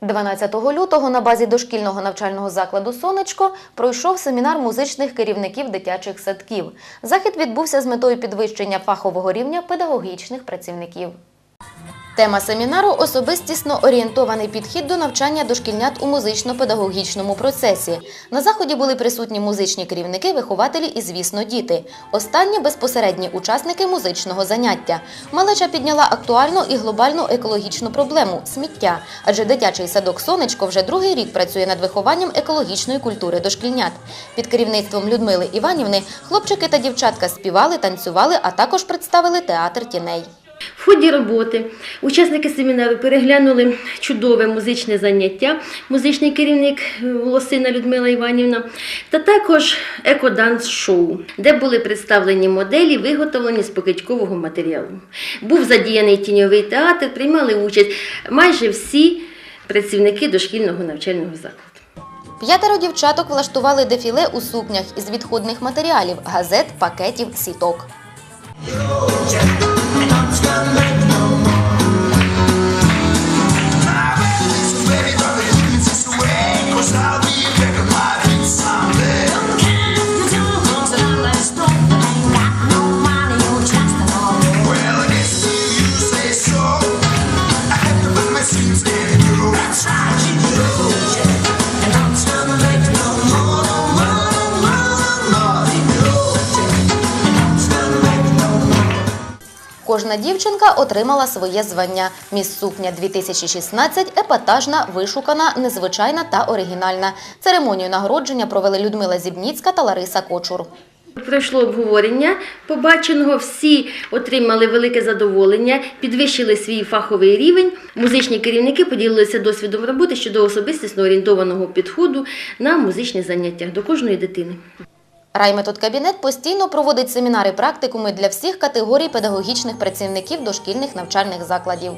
12 лютого на базі дошкільного навчального закладу Сонечко пройшов семінар музичних керівників дитячих садків. Захід відбувся з метою підвищення фахового рівня педагогічних працівників. Тема семінару особистісно орієнтований підхід до навчання дошкільнят у музично-педагогічному процесі. На заході були присутні музичні керівники, вихователі і, звісно, діти. Останні безпосередні учасники музичного заняття. Малеча підняла актуальну і глобальну екологічну проблему сміття. Адже дитячий садок Сонечко вже другий рік працює над вихованням екологічної культури дошкільнят. Під керівництвом Людмили Іванівни хлопчики та дівчатка співали, танцювали, а також представили театр тіней. В ході роботи учасники семінару переглянули чудове музичне заняття, музичний керівник е, Лосина Людмила Іванівна, та також екоданс-шоу, де були представлені моделі, виготовлені з покидькового матеріалу. Був задіяний тіньовий театр, приймали участь майже всі працівники дошкільного навчального закладу. П'ятеро дівчаток влаштували дефіле у сукнях із відходних матеріалів газет, пакетів, сіток. Potsdam. Кожна дівчинка отримала своє звання. Міс сукня 2016 – епатажна, вишукана, незвичайна та оригінальна. Церемонію нагородження провели Людмила Зібніцька та Лариса Кочур. Пройшло обговорення побаченого, всі отримали велике задоволення, підвищили свій фаховий рівень. Музичні керівники поділилися досвідом роботи щодо особистісно орієнтованого підходу на музичні заняття до кожної дитини. Райметодкабінет постійно проводить семінари практикуми для всіх категорій педагогічних працівників дошкільних навчальних закладів.